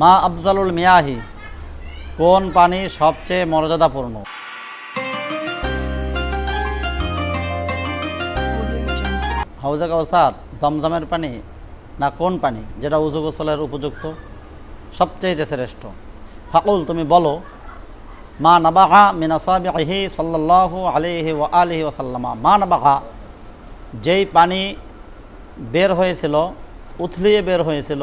মা আফজালুল মিয়াহি, কোন পানি সবচেয়ে মর্যাদাপূর্ণ? হাউজা কাউসার জমজমের পানি না কোন পানি যেটা উজু গোসলের উপযুক্ত? সবচেয়ে শ্রেষ্ঠ। ফাকুল, তুমি বলো, মা নাবাহা মিনাসাবিহি সাল্লাল্লাহু আলাইহি ওয়া আলিহি ওয়াসাল্লামা মা নাবাহা, যেই পানি বের হয়েছিল, উথলিয়ে বের হয়েছিল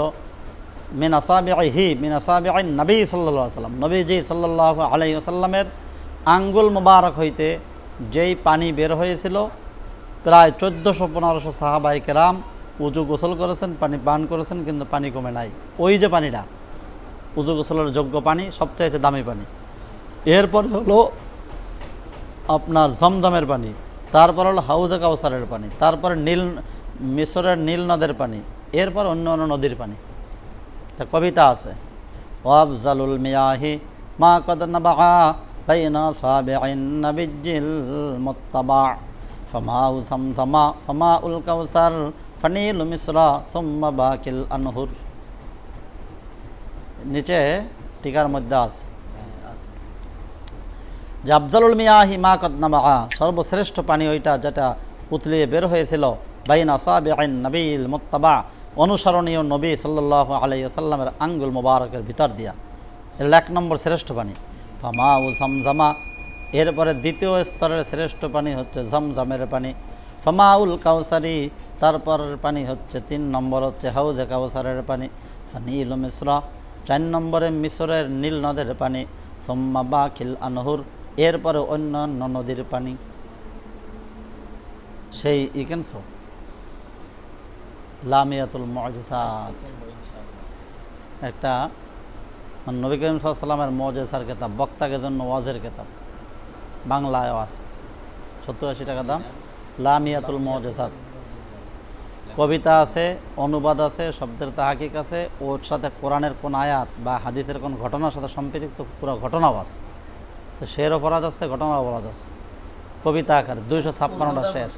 মিনাসাবিহি মিনাসাবিআই নবী সাল্লাল্লাহু আলাইহি সাল্লাম নবীজি সাল্লাল্লাহু আলাইহি ওয়াসাল্লামের আঙ্গুল মুবারক হইতে যেই পানি বের হয়েছিল, প্রায় চোদ্দোশো পনেরোশো সাহাবাই কেরাম উজু গোসল করেছেন, পানি পান করেছেন, কিন্তু পানি কমে নাই। ওই যে পানিটা, উজু গোসলের যোগ্য পানি, সবচাইতে দামি পানি। এরপরে হলো আপনার জমজমের পানি, তারপর হলো হাউজে কাউসারের পানি, তারপরে নীল মিশরের নীল নদের পানি, এরপর অন্য অন্য নদীর পানি। তা কবিতা আছে। ওয়াবজালুল মিয়াহি মা কদ নাবা বাইনা নাবিজিল মুত্তাবা। ফামাউ সামসামা কাউসার মিসরা সুম্মা বাকিল আনহুর। নিচে টিকার মধ্যে আছে। যে আফজালুল মিয়াহি মা কদনামা সর্বশ্রেষ্ঠ পানি ওইটা যেটা উতলিয়ে বের হয়েছিল, বাইনা সাবিআইন নবীল মুত্তাবা। অনুসরণীয় নবী সাল্লাহ আলাই সাল্লামের আঙ্গুল মোবারকের ভিতর দিয়া। এর এক নম্বর শ্রেষ্ঠ পানি। ফামা উ জমজমা এরপরে দ্বিতীয় স্তরের শ্রেষ্ঠ পানি হচ্ছে জমজমের পানি। ফামাউল কাউসারি তারপরের পানি হচ্ছে তিন নম্বর হচ্ছে হাউজে কাউসারের পানি। নীল মিশ্রা। চার নম্বরে মিশরের নীল নদের পানি। সোম্মা বাখিল আনহুর। এরপরে অন্যান্য নদীর পানি। সেই ইকেনস। লামিয়াতুল মজাত একটা মানে নবী করিম মজেসার কেতাব, বক্তাকে জন্য ওয়াজের কেতাব। বাংলায়ও আছে সত্তর টাকা দাম। লামিয়াতুল মজেসাত কবিতা আছে, অনুবাদ আছে, শব্দের তাহাকিক আছে, ওর সাথে কোরআনের কোন আয়াত বা হাদিসের কোন ঘটনার সাথে সম্পৃক্ত পুরো ঘটনাও আছে। তো শের অপরাধ আছে ঘটনা অপরাধ আছে কবিতা আকারে দুইশো ছাপ্পান্নটা শের।